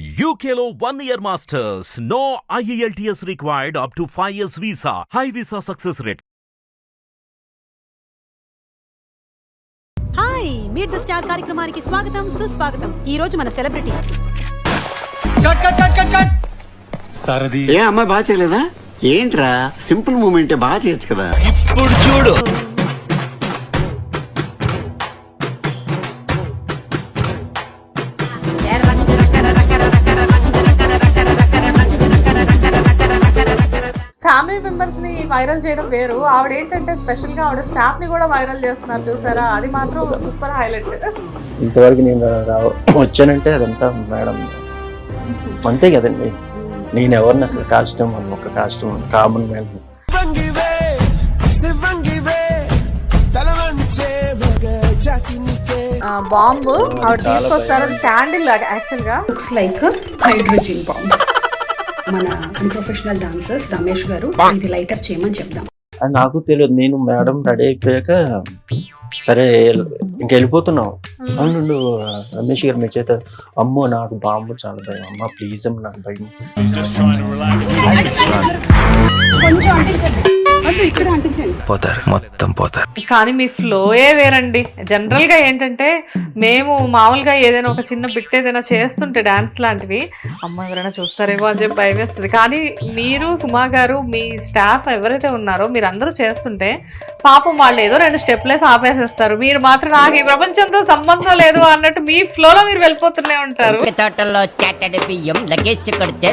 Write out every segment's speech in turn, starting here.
One year masters. No E IELTS required up to 5 years visa. High visa success rate. Hi meet the star కార్యక్రమానికి స్వాగతం సుస్వాగతం. ఈ రోజు మన celebrity. సారథి ఏ అమ్మాయి బాగా చేయలేదా? ఏంట్రా? సింపుల్ మూమెంట్ బాగా చేయొచ్చు కదా. ఇప్పుడు చూడు. ఫ్యామిలీ మెంబర్స్ని వైరల్ చేయడం వేరు. ఆవిడ ఏంటంటే స్పెషల్గా ఆవిడ స్టాఫ్ని కూడా వైరల్ చేస్తున్నారు చూసారా? అది మాత్రం సూపర్ హైలైట్ ఇంతవరకు నేను వచ్చానంటే అదంతా మేడం అంతే కదండి. నేను ఎవరిని అసలు కాస్ట్యూమ్ ఒక కాస్ట్యూమ్ కామన్ మ్యాన్ బాంబు ఆవిడ తీసుకొస్తారు క్యాండిల్ యాక్చువల్గా. లైక్ హైడ్రోజన్ బాంబ్ మన అన్ప్రొఫెషనల్ డాన్సర్స్ రమేష్ గారు ఇది లైట్ అప్ చేయమని చెప్దాం. అది నాకు తెలియదు. నేను మేడం రెడీ అయిపోయాక సరే ఇంక వెళ్ళిపోతున్నాం. అవును రమేష్ గారు మీ చేత అమ్మో నాకు బాంబు చాలా భయం. అమ్మ ప్లీజ్ అమ్మ నాకు భయం. పోతారు మొత్తం పోతారు. కానీ మీ ఫ్లోయే వేరండి. జనరల్గా ఏంటంటే మేము మామూలుగా ఏదైనా ఒక చిన్న బిట్ ఏదైనా చేస్తుంటే డాన్స్ లాంటివి అమ్మ ఎవరైనా చూస్తారేమో అని చెప్పి భయం వేస్తుంది కానీ మీరు సుమా గారు మీ స్టాఫ్ ఎవరైతే ఉన్నారో మీరు అందరూ చేస్తుంటే పాపం వాళ్ళు ఏదో రెండు స్టెప్లేసి ఆపేసేస్తారు. మీరు మాత్రం నాకు ఈ ప్రపంచంతో సంబంధం లేదు అన్నట్టు మీ ఫ్లోలో మీరు వెళ్ళిపోతూనే ఉంటారు. తోటలో చాటడి బియ్యం లగేజ్ కొడితే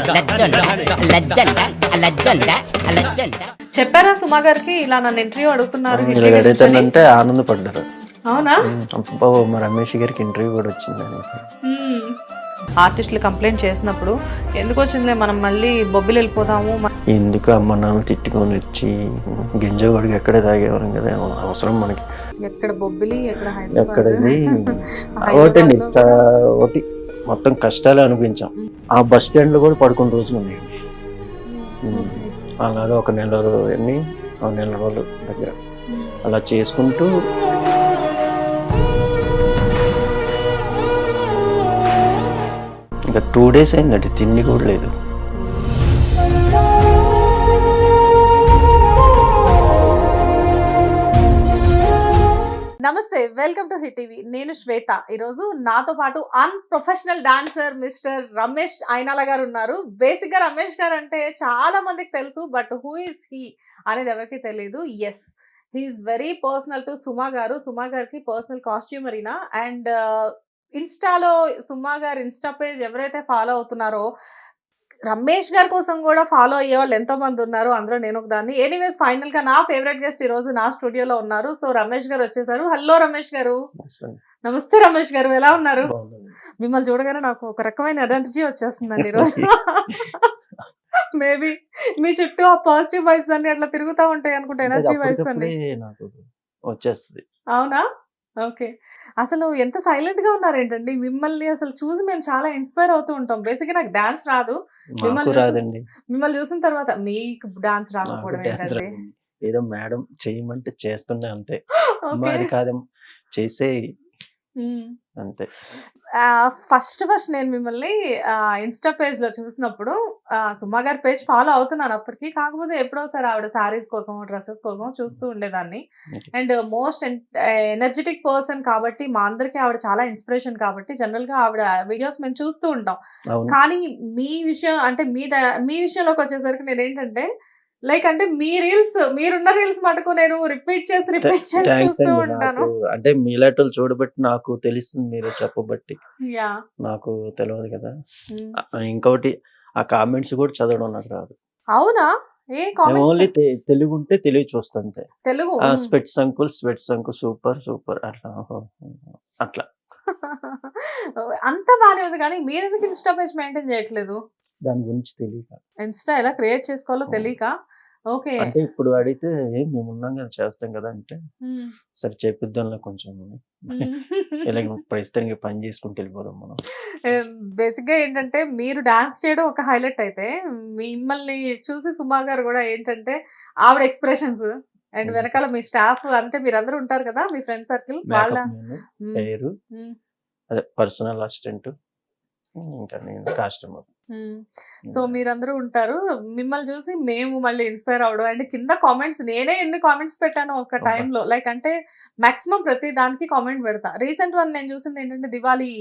చెప్పారా సుమా గారికి? ఇలా నన్ను ఇంటర్వ్యూ అడుగుతున్నారు? అడుగుతానంటే ఆనందపడ్డారు. అవునా? అబ్బో మా రమేష్ గారికి ఇంటర్వ్యూ కూడా వచ్చింది. ఆర్టిస్టులు కంప్లైంట్ చేసినప్పుడు ఎందుకు వచ్చిందిలే మనం మళ్ళీ బొబ్బిలు వెళ్ళిపోదాము మ- ఎందుకు అమ్మ నాన్న తిట్టుకొని వచ్చి గింజగొడికి ఎక్కడే తాగేవారం కదా? అవసరం మనకి. ఎక్కడ బొబ్బిలి ఎక్కడ ఎక్కడది ఒకటండి ఒకటి మొత్తం కష్టాలే అనిపించాం ఆ బస్ స్టాండ్లో కూడా పడుకున్న రోజులు ఉన్నాయి. ఉమ్. అలాగా ఒక నెల రో- ఎన్ని ఒక నెల రోజులు దగ్గర. అలా చేసుకుంటూ ఇంకా టూ డేస్ అయిందండి తిండి కూడా లేదు. నమస్తే వెల్కమ్ టు హిట్ టీవీ. నేను శ్వేత. ఈరోజు నాతో పాటు unprofessional dancer mister Ramesh Ainala గారు ఉన్నారు. బేసిక్గా రమేష్ గారు అంటే చాలా మందికి తెలుసు బట్ హూ ఇస్ హీ అనేది ఎవరికి తెలియదు yes he is very personal to Suma గారు. సుమా గారికి పర్సనల్ కాస్ట్యూమరీనా అండ్ ఇన్స్టాలో సుమా గారు ఇన్స్టా పేజ్ ఎవరైతే ఫాలో అవుతున్నారో రమేష్ గారి కోసం కూడా ఫాలో అయ్యే వాళ్ళు ఎంతో మంది ఉన్నారు. అందులో నేను ఒక దాన్ని ఎనీవేస్ ఫైనల్గా నా ఫేవరెట్ గెస్ట్ ఈ రోజు నా స్టూడియోలో ఉన్నారు. సో రమేష్ గారు వచ్చేసారు. హలో రమేష్ గారు. నమస్తే. రమేష్ గారు. ఎలా ఉన్నారు. మిమ్మల్ని చూడగానే నాకు ఒక రకమైన ఎనర్జీ వచ్చేస్తుందండి ఈరోజు మేబీ మీ చుట్టూ ఆ పాజిటివ్ వైబ్స్ అన్ని అట్లా తిరుగుతూ ఉంటాయి అనుకుంటా ఎనర్జీ వైబ్స్ అన్ని. వచ్చేస్తుంది. అవునా? ఓకే. అసలు ఎంత సైలెంట్గా ఉన్నారేంటండి? మిమ్మల్ని అసలు చూసి మేము చాలా ఇన్స్పైర్ అవుతూ ఉంటాం. బేసిక్ నాకు డాన్స్ రాదు. మిమ్మల్ని రాదండి. మిమ్మల్ని చూసిన తర్వాత మీకు డాన్స్ రాకపోవడం ఏంటంటే. ఏదో మేడం చేయమంటే చేస్తుండే అంతే. అది కాదమ్మ చేసే అంతే. ఫస్ట్ ఫస్ట్ నేను మిమ్మల్ని ఇన్స్టా పేజ్లో చూసినప్పుడు ఆ, సుమా గారి పేజ్ ఫాలో అవుతున్నాను అప్పటికి. కాకపోతే ఎప్పుడో సార్ ఆవిడ సారీస్ కోసం డ్రెస్సెస్ కోసం చూస్తూ ఉండేదాన్ని. అండ్ మోస్ట్ ఎనర్జెటిక్ పర్సన్ కాబట్టి మా అందరికీ ఆవిడ చాలా ఇన్స్పిరేషన్ కాబట్టి జనరల్గా ఆవిడ వీడియోస్ మేము చూస్తూ ఉంటాం. కానీ మీ విషయం అంటే మీ మీ విషయంలోకి వచ్చేసరికి నేను ఏంటంటే లైక్ అంటే మీ రీల్స్ మీరున్న రీల్స్ మటుకు నేను రిపీట్ చేసి రిపీట్ చేసి చూస్తూ ఉంటాను. అంటే మీలాటోళ్ళు చూడబట్టి నాకు తెలుస్తుంది మీరు చెప్పబట్టి. యా నాకు తెలియదు కదా. ఇంకొకటి ఆ కామెంట్స్ కూడా చదవడం నాకు రాదు. అవునా? ఏ ఓన్లీ తెలుగు ఉంటే తెలుగు. చూస్తుంటే Telugu specs uncle specs uncle super super అట్లా. అట్లా. అంతా బానే ఉంది కానీ మీరు ఎందుకు ఇన్స్టా పేజ్ మెయింటైన్ చేయట్లేదు? దాని గురించి తెలియక. ఇన్స్టా ఎలా క్రియేట్ చేసుకోవాలో తెలియక? ఓకే. అంటే ఇప్పుడు అడిగితే ఏం మేము ఉన్నాం కదా చేస్తాం కదా అంటే సరే చెప్పిద్దాంలో కొంచెం ఇలా ప్రస్తుతానికి పని చేసుకుంటూ వెళ్ళిపోదాం మనం. బేసిక్గా ఏంటంటే మీరు డాన్స్ చేయడం ఒక హైలైట్ అయితే మిమ్మల్ని చూసి సుమా గారు కూడా ఏంటంటే ఆవిడ ఎక్స్ప్రెషన్స్. అండ్ వెనకాల మీ స్టాఫ్ అంటే మీరందరూ ఉంటారు కదా మీ ఫ్రెండ్ సర్కిల్ వాళ్ళ పేరు. అదే పర్సనల్ అసిస్టెంట్ ఇంకా నేను కస్టమర్ సో మీరందరూ ఉంటారు. మిమ్మల్ని చూసి మేము మళ్ళీ ఇన్స్పైర్ అవడం అండ్ కింద కామెంట్స్ నేనే ఎన్ని కామెంట్స్ పెట్టాను ఒక. టైంలో. లైక్ అంటే మాక్సిమం ప్రతి దానికి కామెంట్ పెడతా. రీసెంట్ వన్ నేను చూసింది ఏంటంటే దివాళీ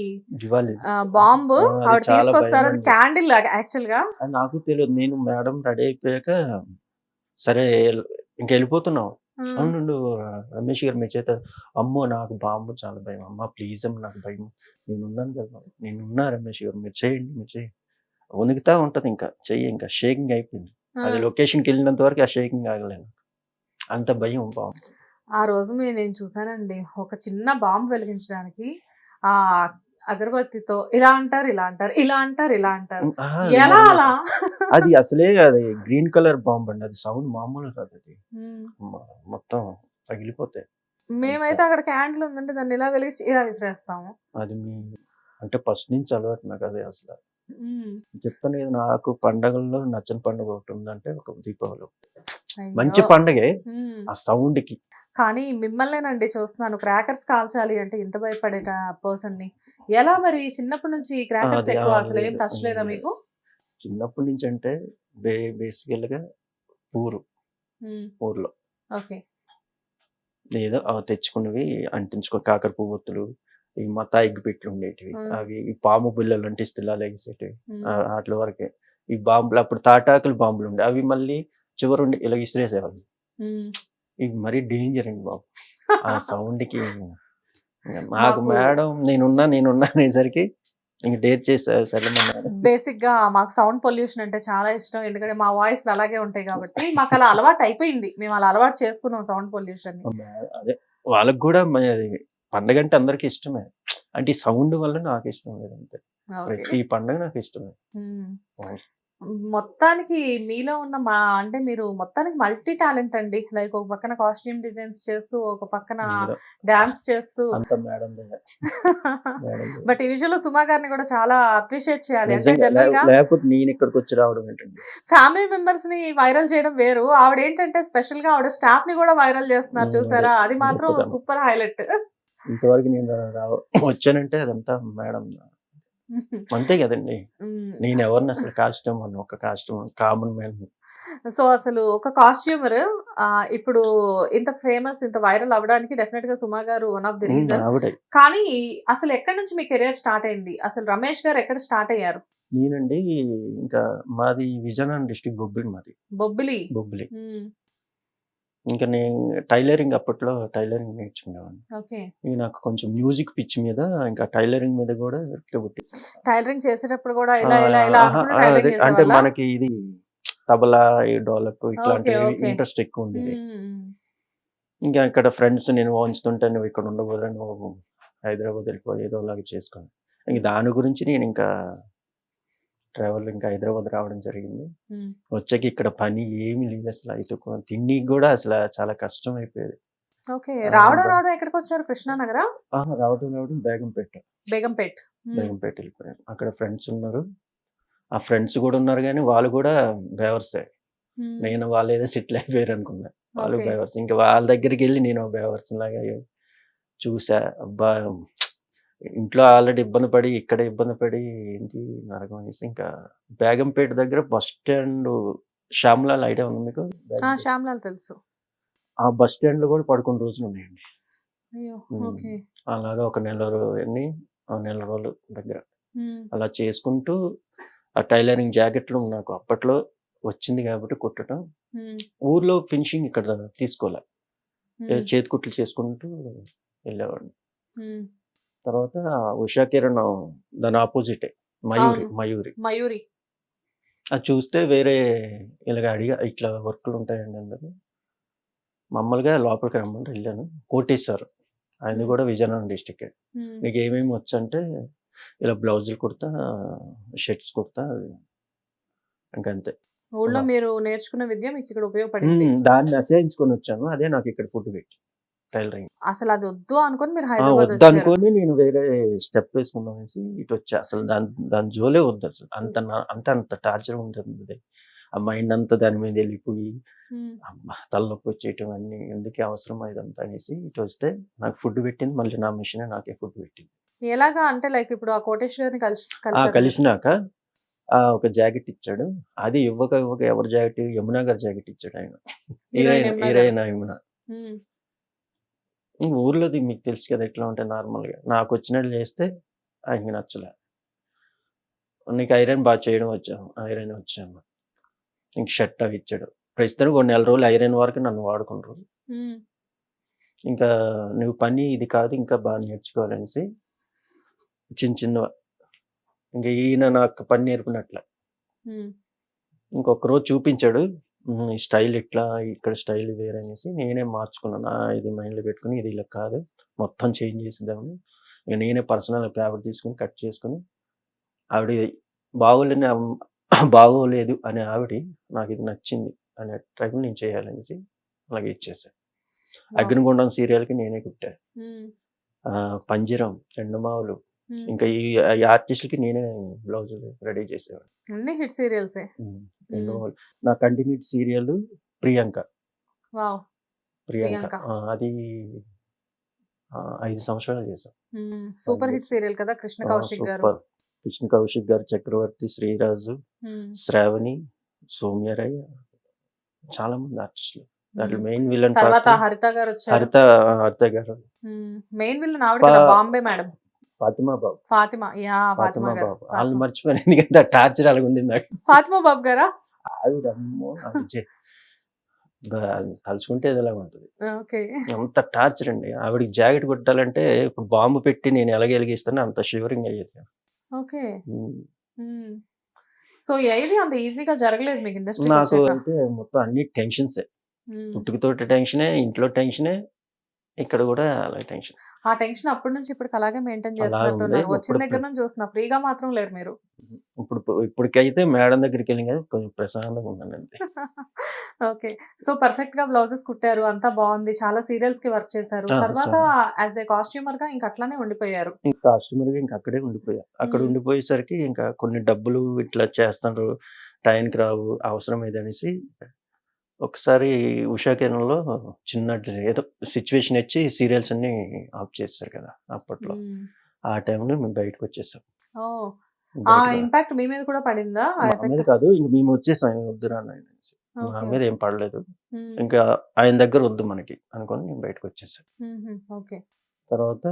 దివాలి బాంబ్ ఆవిడ తీసుకొస్తారు. అది క్యాండిల్ యాక్చువల్గా నాకు తెలియదు నేను మేడం రెడీ అయిపోయాక సరే ఇంక వెళ్ళిపోతున్నాం. అవునండు రమేష్ గారు మీ చేత అమ్మో నాకు బాంబు చాలా భయం. అమ్మ ప్లీజ్ అమ్మ నాకు భయం. నేను ఉన్నాను కదా. నేను ఉన్నా రమేష్ గారు. మీరు చేయండి మీరు చేయండి. వణుకుతా ఉంటది ఇంకా చెయ్యి ఇంకా షేకింగ్ అయిపోయింది. అది లొకేషన్కి వెళ్ళినంత వరకు ఆ షేకింగ్ ఆగలేను అంత భయం బాంబు ఆ రోజు నేను చూసానండి ఒక చిన్న బాంబు వెలిగించడానికి ఆ అగరబత్తితో ఇలా అంటారు ఇలా అంటారు ఇలా అంటారు ఇలా అంటారు. ఎలా అది- అలా? అది అసలే అది గ్రీన్ కలర్ బాంబ్ అండి అది సౌండ్ మామూలు కాదు అది. మొత్తం పగిలిపోతాయి మేమైతే అక్కడ క్యాండిల్ ఉందంటే దాన్ని ఇలా వెలిగించి ఇలా విసిరేస్తాము. అది మీ అంటే ఫస్ట్ నుంచి అలవాటు నాకు అదే అసలు. చెప్తాను కదా నాకు పండగల్లో నచ్చని పండుగ ఒకటి ఉందంటే ఒక దీపావళి ఒకటి. మంచి పండగే. ఆ సౌండ్కి కానీ మిమ్మల్నేనండి చూస్తున్నాను క్రాకర్స్ కాల్చాలి అంటే ఇంత భయపడే పర్సన్ని ఎలా మరి చిన్నప్పటి నుంచి క్రాకర్స్ ఎక్కువ? అసలు ఏం టచ్ లేదా. మీకు? చిన్నప్పటి నుంచి అంటే బేసికల్గా ఊరు. ఊర్లో. ఓకే. ఏదో అవి తెచ్చుకున్నవి అంటించుకో కాకర పువ్వొత్తులు ఈ మతా ఎగ్గు పెట్లు ఉండేటివి. అవి ఈ పాము బిల్లలు అంటే ఇస్తిలా ఎగిసేటివి వాటి వరకే. ఈ బాంబులు అప్పుడు తాటాకులు బాంబులు ఉండే. అవి మళ్ళీ చివరుండి ఇలా ఇసిరేసేవాళ్ళు ఇవి మరీ డేంజర్ అండి బాబు. ఆ సౌండ్కి నాకు మాకు- మేడం నేనున్నా నేనున్నా అనేసరికి ఇంక డేర్ చేసా సరే మా మేడం. బేసిక్గా మాకు సౌండ్ పొల్యూషన్ అంటే చాలా ఇష్టం. ఎందుకంటే మా వాయిస్ అలాగే ఉంటాయి కాబట్టి మాకు అలా అలవాటు అయిపోయింది. మేము అలా అలవాటు చేసుకున్నాం సౌండ్ పొల్యూషన్ అదే వాళ్ళకి కూడా పండగ అంటే అందరికి ఇష్టమే. అంటే ఈ సౌండ్ వల్ల నాకు ఇష్టం లేదంతే ప్రతి పండగ నాకు ఇష్టమే. మొత్తానికి మీలో ఉన్న మా అంటే మీరు మొత్తానికి మల్టీ టాలెంట్ అండి. లైక్ ఒక పక్కన కాస్ట్యూమ్ డిజైన్స్ చేస్తూ ఒక పక్కన డాన్స్ చేస్తూ. బట్ ఈ విషయంలో సుమా గారిని కూడా చాలా అప్రిషియేట్ చేయాలి. అంటే జనరల్గా నేను ఇక్కడికి వచ్చి రావడం ఏంటండి? ఫ్యామిలీ మెంబర్స్ని వైరల్ చేయడం వేరు. ఆవిడ ఏంటంటే స్పెషల్గా ఆవిడ స్టాఫ్ని కూడా వైరల్ చేస్తున్నారు చూసారా? అదే. మాత్రం. Super highlight. ఇంతవరకు నేను వచ్చానంటే అదంతా మేడం అంతే కదండి. నేను ఎవరిని అసలు కాస్ట్యూమ్ అని ఒక కాస్ట్యూమ్ కామన్ మ్యాన్. సో అసలు ఒక కాస్ట్యూమర్ ఇప్పుడు ఇంత ఫేమస్ ఇంత వైరల్ అవ్వడానికి డెఫినెట్గా సుమా గారు వన్ ఆఫ్ ది రీజన్. కానీ అసలు ఎక్కడి నుంచి మీ కెరియర్ స్టార్ట్ అయింది? అసలు రమేష్ గారు ఎక్కడ స్టార్ట్ అయ్యారు? నేనండి ఇంకా మాది విజయనగరం డిస్టిక్ బొబ్బిలి మాది. బొబ్బిలి. బొబ్బిలి. ఇంకా నేను టైలరింగ్ అప్పట్లో టైలరింగ్ నేర్చుకునేవాడిని ఓకే నాకు కొంచెం మ్యూజిక్ పిచ్ మీద ఇంకా టైలరింగ్ మీద కూడా పుట్టి టైలరింగ్ చేసేటప్పుడు కూడా ఇలా ఇలా ఇలా అంటే? మనకి ఇది తబలా ఈ డోలక్ ఇట్లాంటి Okay, okay. ఇంట్రెస్ట్ ఎక్కువ ఉండేది. ఇంకా ఇక్కడ ఫ్రెండ్స్ నేను వాంచుతుంటే నువ్వు ఇక్కడ ఉండబోదు నువ్వు హైదరాబాద్ వెళ్ళిపో ఏదో లాగా చేసుకొని ఇంక దాని గురించి నేను ఇంకా ట్రావెల్ ఇంకా హైదరాబాద్ రావడం జరిగింది. వచ్చాక ఇక్కడ పని ఏమి లేదు అసలు. అయితే తిండికి కూడా అసలు చాలా కష్టం అయిపోయేది. ఓకే. రావడం రావడం ఎక్కడికి వచ్చారు? కృష్ణానగర రావడం రావడం బేగంపేట. బేగంపేట్. బేగంపేట వెళ్ళిపోయాను. అక్కడ ఫ్రెండ్స్ ఉన్నారు. ఆ ఫ్రెండ్స్ కూడా ఉన్నారు కానీ వాళ్ళు కూడా బేవర్సే. నేను వాళ్ళు ఏదో సెటిల్ అయిపోయారు అనుకున్నా. వాళ్ళు. బేవర్స్. ఇంకా వాళ్ళ దగ్గరికి వెళ్ళి నేను బేవర్స్ లాగా చూసా. అబ్బా! ఇంట్లో ఆల్రెడీ ఇబ్బంది పడి ఇక్కడ ఇబ్బంది పడి ఏంటి నరకం అనేసి ఇంకా బేగంపేట దగ్గర బస్ స్టాండ్ శ్యామ్లాల్ ఐడియా ఉంది మీకు. శ్యామ్లాల్ తెలుసు ఆ బస్ స్టాండ్లో కూడా పడుకున్న రోజులు ఉన్నాయండి అలాగా ఒక నెల రోజులు ఆ నెల రోజులు దగ్గర. అలా చేసుకుంటూ ఆ టైలరింగ్ జాకెట్లు నాకు అప్పట్లో వచ్చింది కాబట్టి కుట్టడం. ఊర్లో ఫినిషింగ్ ఇక్కడ తీసుకోలే ఏ మ్మ్. చేతి కుట్లు చేసుకుంటూ వెళ్ళేవాడిని. తర్వాత ఉషా కిరణ్ దాని ఆపోజిటే. మయూరి. మయూరి. మయూరి. అది చూస్తే వేరే ఇలాగ అడిగా ఇట్లా వర్క్లు ఉంటాయండి అందరు. మామూలుగా లోపలికి రమ్మంటే వెళ్ళాను. కోటేశ్వర్. ఆయన కూడా విజయనగరం డిస్టిక్. నీకు ఏమేమి వచ్చంటే ఇలా బ్లౌజులు కుడతా షర్ట్స్ కుడతా ఇంకంతే ఊళ్ళో. మీరు నేర్చుకున్న విద్య మీకు ఇక్కడ ఉపయోగపడింది. దాన్ని అసహించుకొని వచ్చాను. అదే నాకు ఇక్కడ ఫుడ్ పెట్టి. టైలరింగ్ అసలు అది వద్దు అనుకొని మీరు హైదరాబాద్ వద్దు అనుకొని నేను వేరే స్టెప్ వేసుకుందాం అనేసి ఇటు వచ్చా అసలు దాని దాని జోలే వద్దు అసలు. అంత అంత అంత టార్చర్ ఉంటుంది. ఆ మైండ్ అంతా దాని మీద వెళ్ళిపోయి తలనొప్పి వచ్చేయటం అన్ని ఎందుకే అవసరం ఇదంతా అనేసి ఇటు వస్తే నాకు ఫుడ్ పెట్టింది. మళ్ళీ నా మిషన్ నాకే ఫుడ్ పెట్టింది. ఎలాగా? అంటే లైక్ ఇప్పుడు ఆ కోటేష్ గారిని కలిసి కలిసినాక ఆ ఒక జాకెట్ ఇచ్చాడు. అది ఇవ్వక ఇవ్వక ఎవరి జాకెట్? యమునా గారి జాకెట్ ఇచ్చాడు ఆయన. Heroine heroine Yamuna heroine Yamuna ఉమ్, ఇంక ఊర్లోది మీకు తెలుసు కదా ఎట్లా ఉంటాయి నార్మల్గా. నాకు వచ్చినట్లు చేస్తే ఆయనకి నచ్చలే. నీకు ఐరన్ బాగా చేయడం వచ్చాము ఐరన్ వచ్చాము ఇంక షర్ట్ అవి ఇచ్చాడు. ప్రస్తుతానికి కొన్ని నెల రోజులు ఐరన్ వరకు నన్ను వాడుకుంటారు. ఇంకా నువ్వు పని ఇది కాదు ఇంకా బాగా నేర్చుకోవాలనేసి చిన్న చిన్న ఇంకా ఈయన నాకు పని నేర్పినట్లే. ఇంకొక రోజు చూపించాడు. "ఉమ్, ఈ స్టైల్ ఇట్లా ఇక్కడ స్టైల్ వేరే అనేసి నేనే మార్చుకున్నాను. "ఆ, ఇది మైండ్లో పెట్టుకుని ఇది ఇలా కాదు మొత్తం చేంజ్ చేసేద్దామని. ఇక నేనే పర్సనల్ పేపర్ తీసుకుని కట్ చేసుకుని ఆవిడ బాగోలేని బాగోలేదు అనే ఆవిడ నాకు ఇది నచ్చింది అనే టైం నేను చేయాలనేసి అలాగే ఇచ్చేసాను అగ్నిగుండం సీరియల్కి నేనే కుట్టాను పంజరం ఎండమావులు ఉమ్. ఇంకా ఈ ఆర్టిస్టులకి నేనే బ్లౌజులు రెడీ చేసేవాడు అన్ని హిట్ సీరియల్సే. నా కంటిన్యూట్ సీరియల్ ప్రియాంక. ప్రియాంక. అది ఐదు సంవత్సరాలు చేశాం. సూపర్ హిట్ సీరియల్ కదా కృష్ణ కౌశిక్ గారు. కృష్ణ కౌశిక్ గారు చక్రవర్తి శ్రీరాజు శ్రావణి సౌమ్యరాయ్ చాలా మంది ఆర్టిస్టులు. దాంట్లో. మెయిన్ విలన్ తర్వాత హరిత గారు హరిత హరిత గారు. మెయిన్ విలన్ ఆవిడ బాంబే మేడం. ఫాతిమా బాబు. ఫాతిమా యా ఫాతిమా బాబు. వాళ్ళు మర్చిపోయాను ఎందుకంటే టార్చర్ అలాగ ఉండింది నాకు. ఫాతిమా బాబు గారా? ఆవిడ అమ్మో తలుచుకుంటే ఇది ఎలా ఉంటుంది. ఓకే. ఎంత టార్చర్ అండి. ఆవిడకి జాకెట్ కుట్టాలంటే ఇప్పుడు బాంబు పెట్టి నేను ఎలాగ ఎలిగిస్తాను అంత షివరింగ్ అయ్యేది ఓకే. సో ఏది అంత ఈజీగా జరగలేదు మీకు ఇండస్ట్రీ నాకు అయితే మొత్తం అన్ని టెన్షన్సే. పుట్టుకతోటి టెన్షనే ఇంట్లో టెన్షనే ఇక్కడ కూడా అలా టెన్షన్. ఆ టెన్షన్ అప్పటి నుంచి ఇప్పటికి అలాగే మెయింటైన్ చేస్తున్నట్టున్నారు. వచ్చిన ఇప్పుడు- దగ్గర నుంచి చూస్తున్నా ఫ్రీగా మాత్రం లేరు మీరు. ఇప్పుడు ఇప్పటికైతే మేడం దగ్గరికి వెళ్ళి కదా కొంచెం ప్రశాంతంగా ఉన్నాను అంతే. ఓకే. సో పర్ఫెక్ట్గా బ్లౌజెస్ కుట్టారు. అంతా బాగుంది. చాలా సీరియల్స్కి వర్క్ చేశారు. తర్వాత. యాజ్ ఏ కాస్ట్యూమర్గా ఇంకా అట్లానే ఉండిపోయారు. ఇంకా కస్టమర్గా ఇంకా అక్కడే ఉండిపోయా. అక్కడ. ఉండిపోయేసరికి ఇంకా కొన్ని డబ్బులు ఇట్లా చేస్తారు టైంకి రావు అవసరం ఏదనేసి ఒకసారి ఉషా కిరణంలో చిన్న ఏదో సిచ్యువేషన్ ఇచ్చి సీరియల్స్ అన్ని ఆఫ్ చేస్తారు కదా అప్పట్లో. ఆ టైంలో మేము బయటకు వచ్చేసాం ఇంపాక్ట్ మీ మీద కూడా పడిందా? మీద కాదు ఇంక మేము వచ్చేసాం వద్దురా. మా మీద. ఏం పడలేదు. ఇంకా ఆయన దగ్గర వద్దు మనకి అనుకొని నేను బయటకు వచ్చేసాను. ఓకే తర్వాత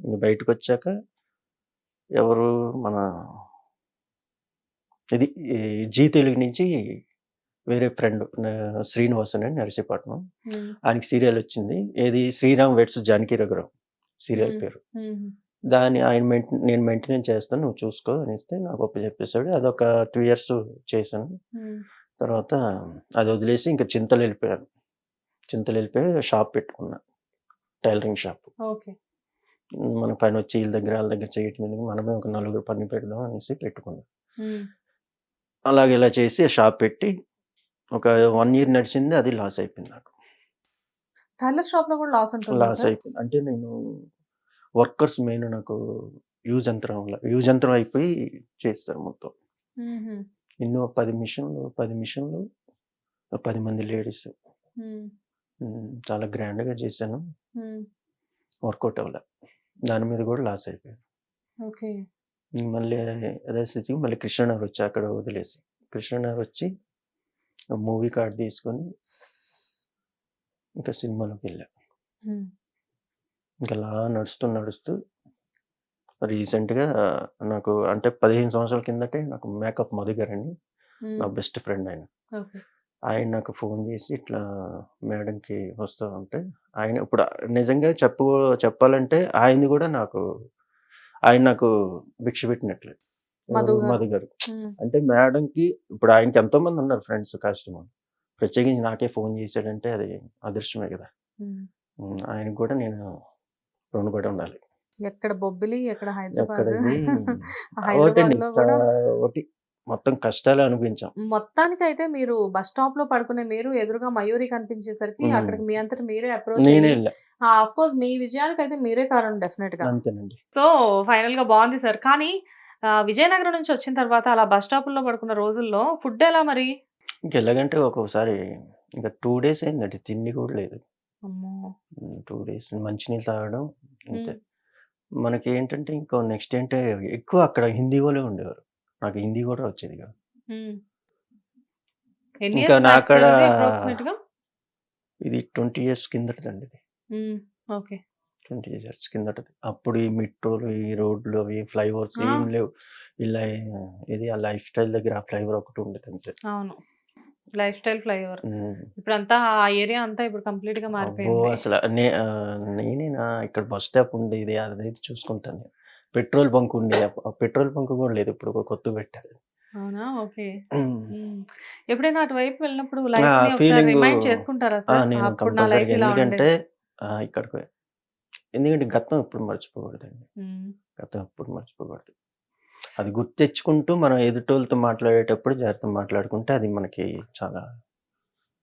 ఇంక బయటకు వచ్చాక ఎవరు మన ఇది జీ తెలుగు నుంచి వేరే ఫ్రెండ్ శ్రీనివాసన్ అని నరసీపట్నం. ఆయనకి సీరియల్ వచ్చింది. ఏది? Sriram weds Janaki Raghuram serial. పేరు. దాన్ని ఆయన మెయింటైన్ నేను మెయింటెనెన్స్ చేస్తాను నువ్వు చూసుకో అనేస్తే నాకు ఒప్ప చెప్పేశాడు. అదొక టూ ఇయర్స్ చేశాను. తర్వాత అది వదిలేసి ఇంకా చింతలు వెళ్ళిపోయాను. చింతలు వెళ్ళిపోయి షాప్ పెట్టుకున్నా. Tailoring shop. ఓకే. మన పని వచ్చి వీళ్ళ దగ్గర వాళ్ళ దగ్గర చేయటం ఎందుకు? మనమే ఒక నలుగురు పని పెడదాం అనేసి పెట్టుకున్నాం. అలాగే ఇలా చేసి షాప్ పెట్టి ఒక వన్ ఇయర్ నడిచింది అది లాస్ అయిపోయింది నాకు. టైలర్ షాప్లో కూడా లాస్ ఉంటుంది లాస్ అయిపోయింది. అంటే నేను వర్కర్స్ మెయిన్ నాకు యూజ్ యంత్రం యూజ్ యంత్రం అయిపోయి చేస్తారు మొత్తం. ఎన్నో పది మిషన్లు పది మిషన్లు పది మంది లేడీస్. చాలా గ్రాండ్గా చేశాను. వర్కౌట్ అవ్వలే. దాని మీద కూడా లాస్ అయిపోయాను. ఓకే. మళ్ళీ అదే స్థితి మళ్ళీ కృష్ణనగర్ వచ్చి అక్కడ వదిలేసి కృష్ణనగర్ వచ్చి మూవీ కార్డ్ తీసుకొని ఇంకా సినిమాలోకి వెళ్ళా ఇంకా అలా నడుస్తూ నడుస్తూ రీసెంట్గా నాకు అంటే పదిహేను సంవత్సరాల కిందటే నాకు మేకప్ మధు గారు అని నా బెస్ట్ ఫ్రెండ్ ఆయన. ఆయన నాకు ఫోన్ చేసి ఇట్లా మేడంకి వస్తా ఉంటే ఆయన ఇప్పుడు నిజంగా చెప్పు చెప్పాలంటే ఆయనది కూడా నాకు ఆయన నాకు భిక్ష పెట్టినట్లే. మధు? గారు. అంటే మేడంకి ఇప్పుడు ఆయనకి ఎంతో మంది ఉన్నారు ఫ్రెండ్స్ కస్టమర్. ప్రత్యేకించి నాకే ఫోన్ చేశాడంటే అది అదృష్టమే కదా. ఆయనకు కూడా నేను రుణపడి ఉండాలి. ఎక్కడ బొబ్బిలి ఎక్కడ హైదరాబాద్. ఒకటి మొత్తం కష్టాలు అనిపించాం మొత్తానికి అయితే మీరు బస్ స్టాప్లో పడుకునే మీరు ఎదురుగా మయూరి కనిపించేసరికి. అక్కడికి మీ అంతటి మీరే అప్రోచ్ ఆఫ్ కోర్స్ మీ విజయానికి అయితే మీరే కారణం డెఫినెట్గా అంతేనండి. సో ఫైనల్గా బాగుంది సార్. కానీ విజయనగరం నుంచి వచ్చిన తర్వాత అలా బస్ స్టాప్లో పడుకున్న రోజుల్లో ఫుడ్ ఎలా మరి? ఇంక ఎలాగంటే ఒక్కొక్కసారి ఇంకా టూ డేస్ అయిందండి తిండి కూడా లేదు. టూ డేస్ మంచినీళ్ళు తాగడం అంతే. మనకి ఏంటంటే ఇంకో నెక్స్ట్ ఏంటంటే ఎక్కువ అక్కడ హిందీ వాళ్ళే ఉండేవారు. నాకు హిందీ కూడా వచ్చేది కాదు. ఇంకా నా అక్కడ ఇది ట్వంటీ ఇయర్స్ కిందటదండి ఇది. ఓకే. ట్వంటీ ఇయర్స్ కిందటది. అప్పుడు ఈ మెట్రోలు ఈ రోడ్లు అవి ఫ్లైఓవర్స్. ఏం లేవు. ఇలా ఇది ఆ లైఫ్ స్టైల్ దగ్గర ఆ ఫ్లైఓవర్ ఒకటి ఉండేది అంతే. అవును. Lifestyle flyover. ఇప్పుడు అంతా ఆ ఏరియా అంతా ఇప్పుడు కంప్లీట్గా మారిపోయింది. అసలు నే ఆ, నేనేనా ఇక్కడ బస్ స్టాప్ ఉండేది అదైతే చూసుకుంటాను నేను. పెట్రోల్ బంక్ ఉండేది పెట్రోల్ బంక్ కూడా లేదు ఇప్పుడు కొత్త పెట్టారు. అవునా? ఓకే. ఎప్పుడైనా అటువైపు వెళ్ళినప్పుడు లైఫ్ని రిమైండ్ చేసుకుంటారా సార్? నేను నా ఎందుకంటే ఇక్కడికి ఎందుకంటే గతం ఎప్పుడు మర్చిపోకూడదండి. గతం ఎప్పుడు మర్చిపోకూడదు. అది గుర్తు తెచ్చుకుంటూ మనం ఎదుటోళ్ళతో మాట్లాడేటప్పుడు జాగ్రత్త మాట్లాడుకుంటే అది మనకి చాలా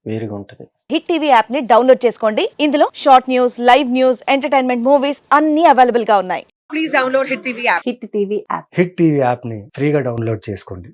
వేరుగా ఉంటుంది. హిట్ టీవీ యాప్ని డౌన్లోడ్ చేసుకోండి. ఇందులో short news live news entertainment movies అన్ని అవైలబుల్గా ఉన్నాయి. Please download Hit TV app. Hit TV యాప్ని ఫ్రీగా డౌన్లోడ్ చేసుకోండి.